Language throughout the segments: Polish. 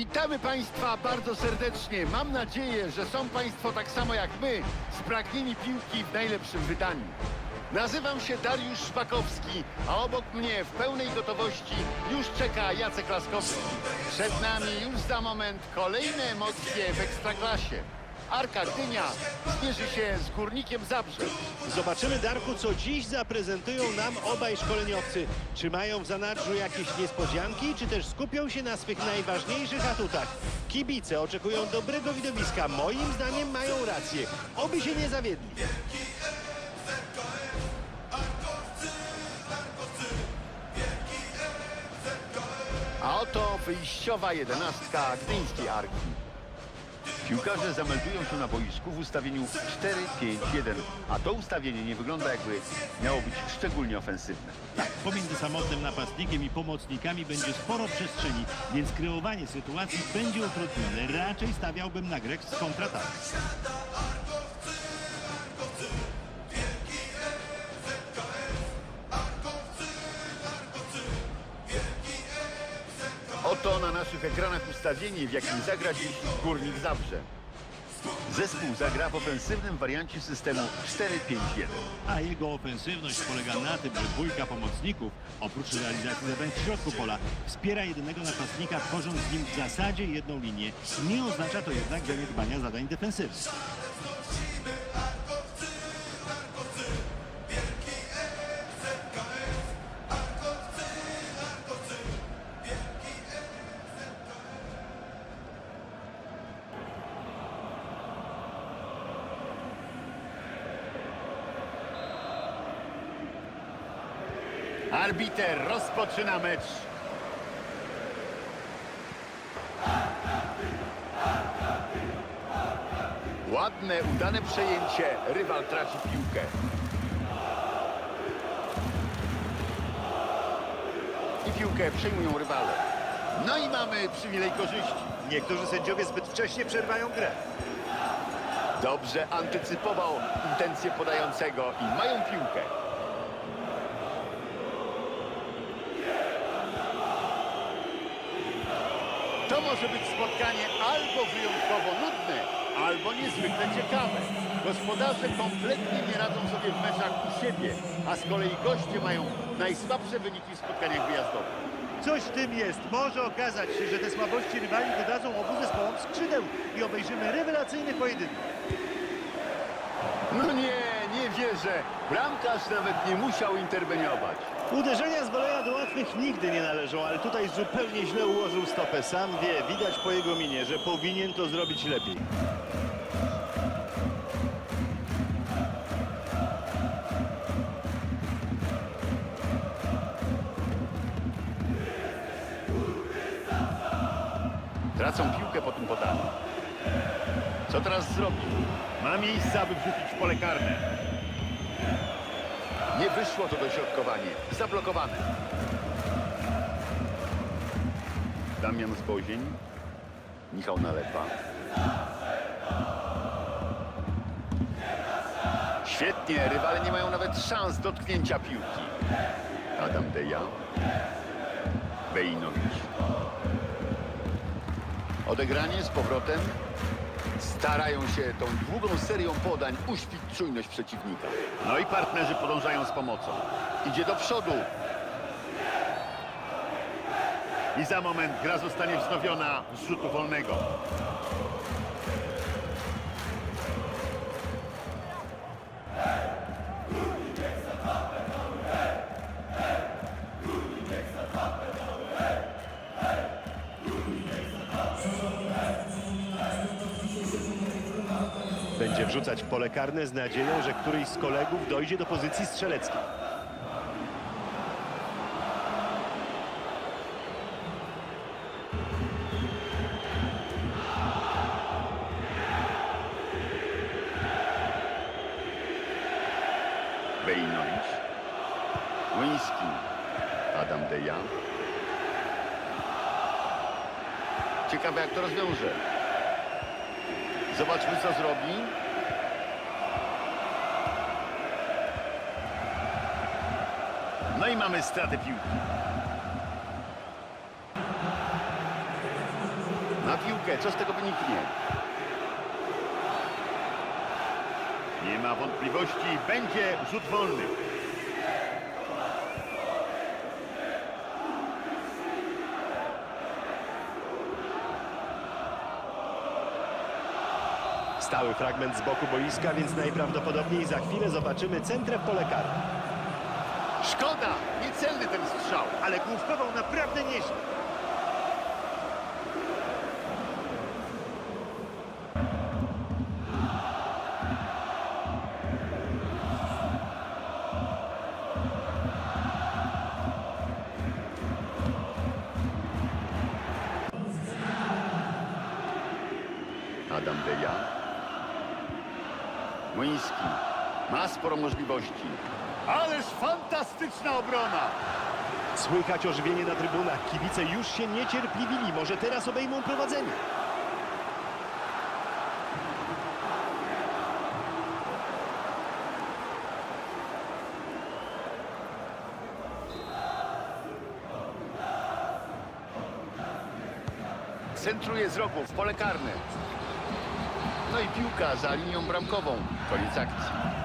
Witamy Państwa bardzo serdecznie. Mam nadzieję, że są Państwo tak samo jak my, spragnieni piłki w najlepszym wydaniu. Nazywam się Dariusz Szpakowski, a obok mnie w pełnej gotowości już czeka Jacek Laskowski. Przed nami już za moment kolejne emocje w Ekstraklasie. Arka Gdynia zmierzy się z Górnikiem Zabrze. Zobaczymy, Darku, co dziś zaprezentują nam obaj szkoleniowcy. Czy mają w zanadrzu jakieś niespodzianki, czy też skupią się na swych najważniejszych atutach? Kibice oczekują dobrego widowiska. Moim zdaniem mają rację. Oby się nie zawiedli. A oto wyjściowa jedenastka Gdyńskiej Arki. Piłkarze zameldują się na boisku w ustawieniu 4-5-1, a to ustawienie nie wygląda jakby miało być szczególnie ofensywne. Tak, pomiędzy samotnym napastnikiem i pomocnikami będzie sporo przestrzeni, więc kreowanie sytuacji będzie utrudnione. Raczej stawiałbym na grę z kontrataku. Oto na naszych ekranach ustawienie, w jakim zagra dziś Górnik Zabrze. Zespół zagra w ofensywnym wariancie systemu 4-5-1. A jego ofensywność polega na tym, że dwójka pomocników, oprócz realizacji zadań w środku pola, wspiera jedynego napastnika, tworząc z nim w zasadzie jedną linię. Nie oznacza to jednak zaniedbania zadań defensywnych. Arbiter rozpoczyna mecz. Ładne, udane przejęcie. Rywal traci piłkę. I piłkę przejmują rywale. No i mamy przywilej korzyści. Niektórzy sędziowie zbyt wcześnie przerwają grę. Dobrze antycypował intencje podającego i mają piłkę. Może być spotkanie albo wyjątkowo nudne, albo niezwykle ciekawe. Gospodarze kompletnie nie radzą sobie w meczach u siebie, a z kolei goście mają najsłabsze wyniki w spotkaniach wyjazdowych. Coś w tym jest. Może okazać się, że te słabości rywali dodadzą obu zespołom skrzydeł i obejrzymy rewelacyjny pojedynek. No nie, nie wierzę. Bramkarz nawet nie musiał interweniować. Uderzenia z woleja do łatwych nigdy nie należą, ale tutaj zupełnie źle ułożył stopę. Sam wie, widać po jego minie, że powinien to zrobić lepiej. Tracą piłkę po tym podaniu. Co teraz zrobi? Ma miejsce, aby wrzucić w pole karne. Nie wyszło to dośrodkowanie. Zablokowane. Damian Zbozień. Michał Nalepa. Świetnie, rywale nie mają nawet szans dotknięcia piłki. Adam Deja. Bejnowicz. Odegranie z powrotem. Starają się tą długą serią podań uśpić czujność przeciwnika. No i partnerzy podążają z pomocą. Idzie do przodu. I za moment gra zostanie wznowiona z rzutu wolnego. Będzie wrzucać pole karne z nadzieją, że któryś z kolegów dojdzie do pozycji strzeleckiej. Jak to rozwiąże. Zobaczmy co zrobi. No i mamy stratę piłki. Na piłkę, co z tego wyniknie? Nie ma wątpliwości, będzie rzut wolny. Stały fragment z boku boiska, więc najprawdopodobniej za chwilę zobaczymy centrę w pole karne. Szkoda, niecelny ten strzał. Ale główkował naprawdę nieźle. Słychać ożywienie na trybunach. Kibice już się niecierpliwili. Może teraz obejmą prowadzenie. Centruje z rogu w pole karne. No i piłka za linią bramkową. Koniec akcji.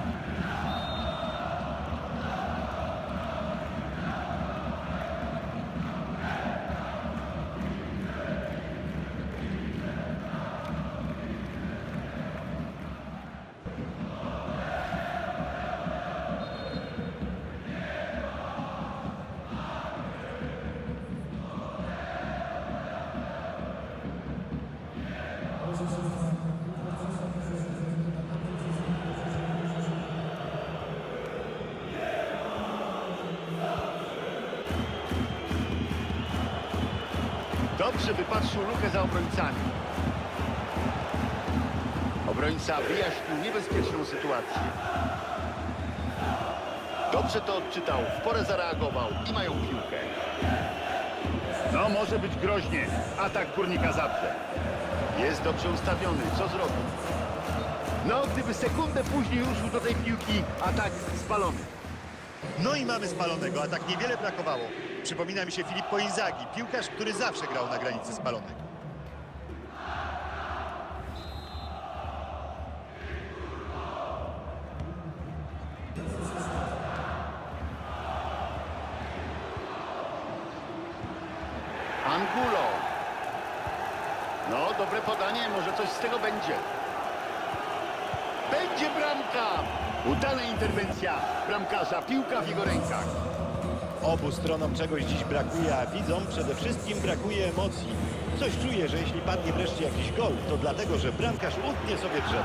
Dobrze wypatrzył lukę za obrońcami. Obrońca wyjaśnił niebezpieczną sytuację. Dobrze to odczytał, w porę zareagował i mają piłkę. No może być groźnie. Atak Górnika Zabrze. Jest dobrze ustawiony, co zrobił? No, gdyby sekundę później ruszył do tej piłki, atak spalony. No i mamy spalonego, a tak niewiele brakowało. Przypomina mi się Filippo Inzaghi, piłkarz, który zawsze grał na granicy spalonego. Angulo. No, dobre podanie, może coś z tego będzie. Będzie bramka! Udana interwencja bramkarza, piłka w jego rękach. Obu stronom czegoś dziś brakuje, a widzom przede wszystkim brakuje emocji. Coś czuję, że jeśli padnie wreszcie jakiś gol, to dlatego, że bramkarz utnie sobie drzewo.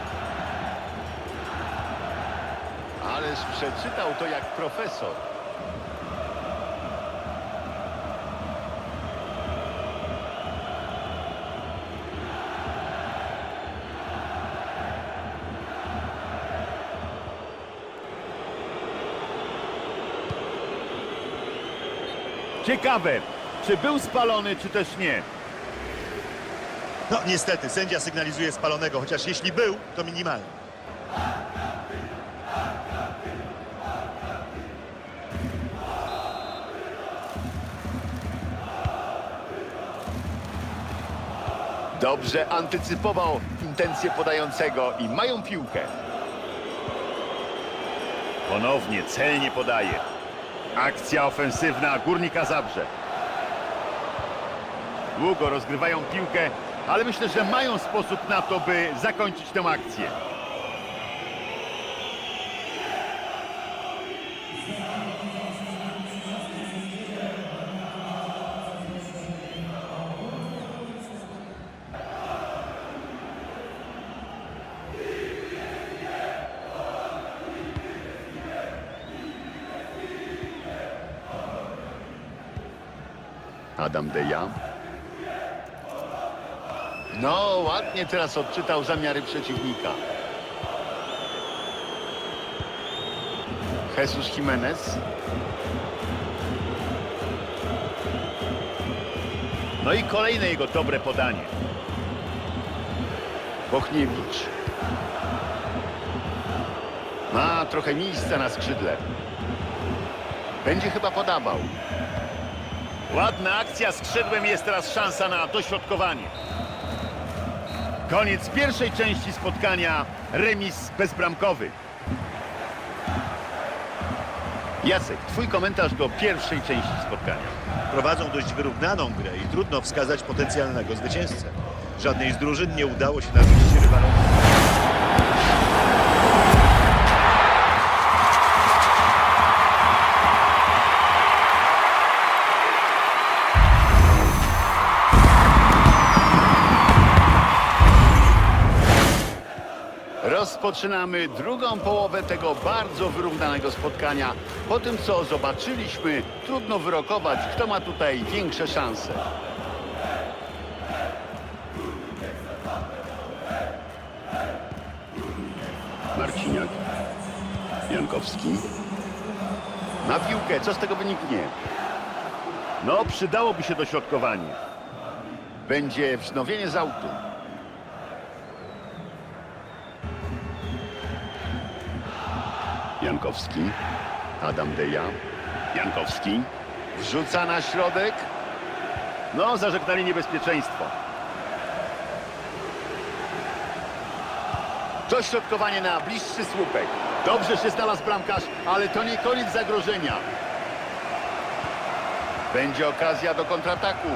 Ależ przeczytał to jak profesor. Ciekawe, czy był spalony, czy też nie. No niestety, sędzia sygnalizuje spalonego, chociaż jeśli był, to minimalnie. Dobrze antycypował intencje podającego i mają piłkę. Ponownie celnie podaje. Akcja ofensywna Górnika Zabrze. Długo rozgrywają piłkę, ale myślę, że mają sposób na to, by zakończyć tę akcję. No, ładnie teraz odczytał zamiary przeciwnika. Jesus Jimenez. No i kolejne jego dobre podanie. Bochniewicz. Ma trochę miejsca na skrzydle. Będzie chyba podawał. Ładna akcja skrzydłem, jest teraz szansa na dośrodkowanie. Koniec pierwszej części spotkania. Remis bezbramkowy. Jacek, twój komentarz do pierwszej części spotkania. Prowadzą dość wyrównaną grę i trudno wskazać potencjalnego zwycięzcę. Żadnej z drużyn nie udało się narzucić rywalom. Rozpoczynamy drugą połowę tego bardzo wyrównanego spotkania. Po tym, co zobaczyliśmy, trudno wyrokować, kto ma tutaj większe szanse. Marciniak. Jankowski. Na piłkę, co z tego wyniknie? No, przydałoby się dośrodkowanie. Będzie wznowienie z autu. Jankowski. Adam Deja. Jankowski. Wrzuca na środek. No, zażegnali niebezpieczeństwo. Dośrodkowanie na bliższy słupek. Dobrze się znalazł bramkarz, ale to nie koniec zagrożenia. Będzie okazja do kontrataku.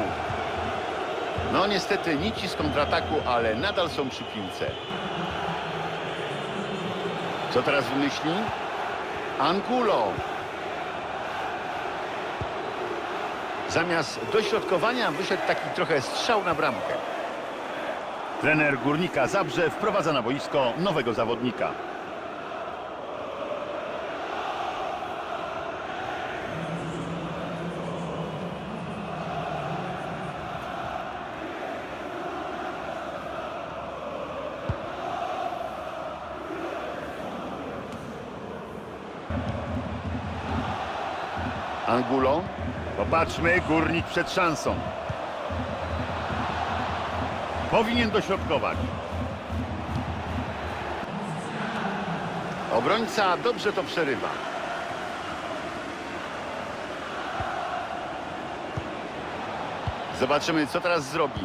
No niestety nici z kontrataku, ale nadal są przy piłce. Co teraz wymyśli? Angulo. Zamiast dośrodkowania wyszedł taki trochę strzał na bramkę. Trener Górnika Zabrze wprowadza na boisko nowego zawodnika. Angulo. Popatrzmy, Górnik przed szansą. Powinien dośrodkować. Obrońca dobrze to przerywa. Zobaczymy, co teraz zrobi.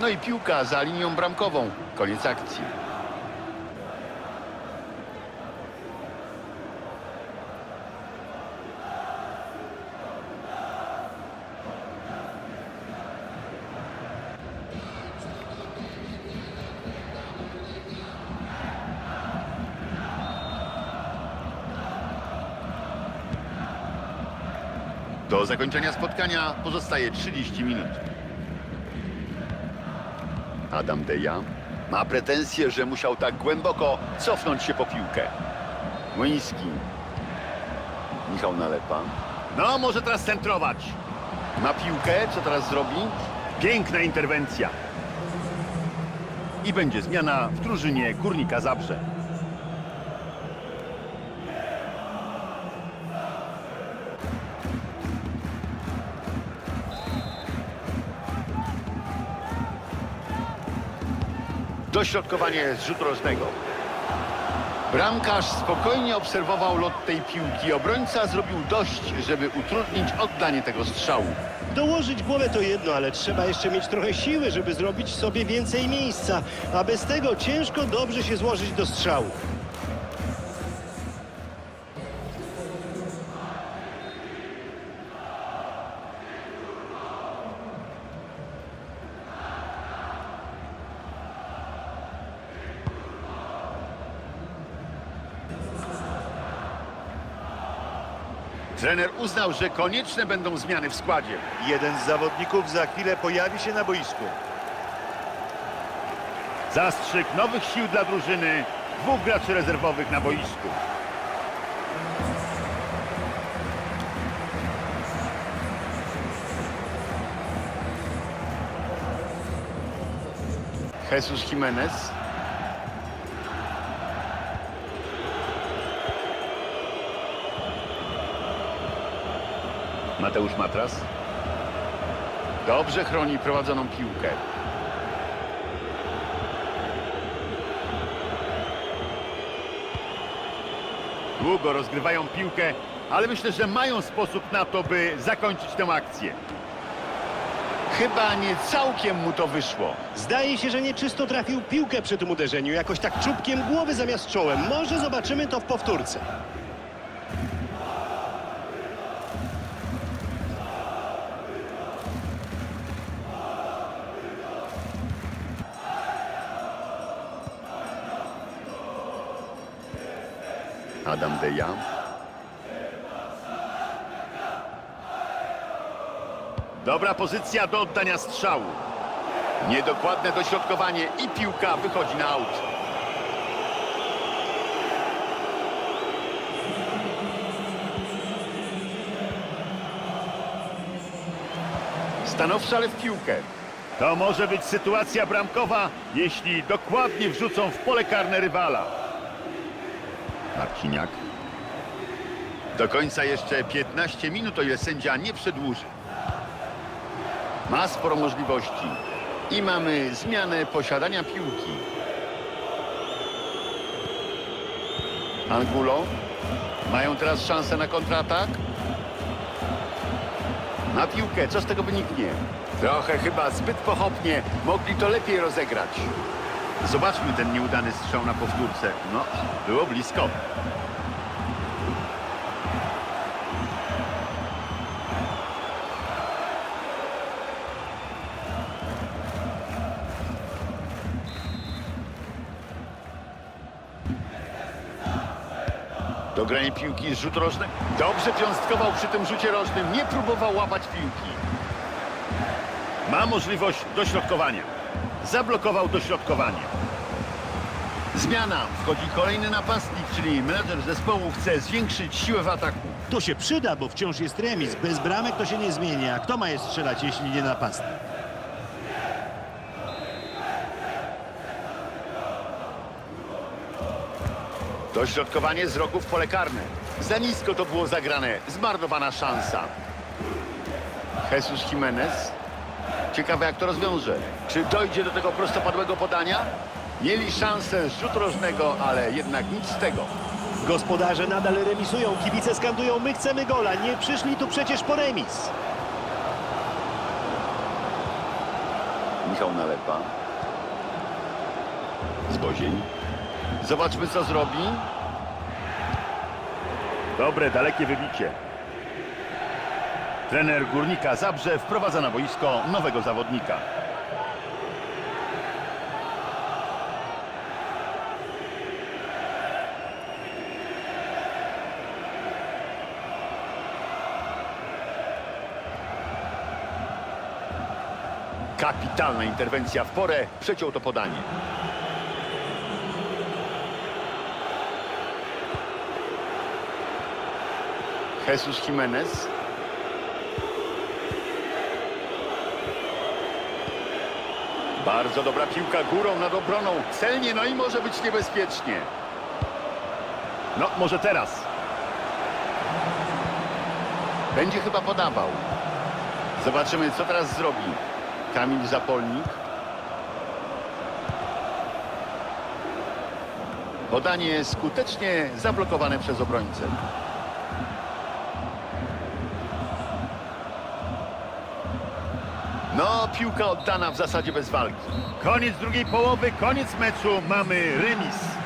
No i piłka za linią bramkową. Koniec akcji. Do zakończenia spotkania pozostaje 30 minut. Adam Deja ma pretensje, że musiał tak głęboko cofnąć się po piłkę. Młyński. Michał Nalepa. No, może teraz centrować. Ma piłkę, co teraz zrobi? Piękna interwencja. I będzie zmiana w drużynie Górnika Zabrze. Dośrodkowanie z rzutu rożnego. Bramkarz spokojnie obserwował lot tej piłki. Obrońca zrobił dość, żeby utrudnić oddanie tego strzału. Dołożyć głowę to jedno, ale trzeba jeszcze mieć trochę siły, żeby zrobić sobie więcej miejsca. A bez tego ciężko dobrze się złożyć do strzału. Trener uznał, że konieczne będą zmiany w składzie. Jeden z zawodników za chwilę pojawi się na boisku. Zastrzyk nowych sił dla drużyny. Dwóch graczy rezerwowych na boisku. Jesus Jimenez. Mateusz Matras. Dobrze chroni prowadzoną piłkę. Długo rozgrywają piłkę ale myślę, że mają sposób na to, by zakończyć tę akcję. Chyba nie całkiem mu to wyszło. Zdaje się, że nieczysto trafił piłkę przy tym uderzeniu, jakoś tak czubkiem głowy zamiast czołem. Może zobaczymy to w powtórce. Dobra pozycja do oddania strzału. Niedokładne dośrodkowanie i piłka wychodzi na aut. Stanowczo, ale w piłkę. To może być sytuacja bramkowa, jeśli dokładnie wrzucą w pole karne rywala. Marciniak. Do końca jeszcze 15 minut, o ile sędzia nie przedłuży. Ma sporo możliwości. I mamy zmianę posiadania piłki. Angulo. Mają teraz szansę na kontratak. Na piłkę, co z tego wyniknie? Trochę chyba zbyt pochopnie. Mogli to lepiej rozegrać. Zobaczmy ten nieudany strzał na powtórce. No, było blisko. Dogranie piłki z rzutu rożnego. Dobrze piąstkował przy tym rzucie rożnym. Nie próbował łapać piłki. Ma możliwość dośrodkowania. Zablokował dośrodkowanie. Zmiana. Wchodzi kolejny napastnik, czyli menedżer zespołu chce zwiększyć siłę w ataku. To się przyda, bo wciąż jest remis. Bez bramek to się nie zmieni. A kto ma je strzelać, jeśli nie napastnik? Dośrodkowanie z rogu w pole karne. Za nisko to było zagrane. Zmarnowana szansa. Jesus Jimenez. Ciekawe jak to rozwiąże. Czy dojdzie do tego prostopadłego podania? Mieli szansę z rzutu rożnego, ale jednak nic z tego. Gospodarze nadal remisują, kibice skandują my chcemy gola, nie przyszli tu przecież po remis. Michał Nalepa. Zbozień. Zobaczmy co zrobi. Dobre, dalekie wybicie. Trener Górnika Zabrze wprowadza na boisko nowego zawodnika. Kapitalna interwencja w porę. Przeciął to podanie. Jesus Jimenez. Bardzo dobra piłka górą nad obroną. Celnie, no i może być niebezpiecznie. No, może teraz. Będzie chyba podawał. Zobaczymy, co teraz zrobi. Kamil Zapolnik. Podanie skutecznie zablokowane przez obrońcę. No, piłka oddana w zasadzie bez walki. Koniec drugiej połowy, koniec meczu, mamy remis.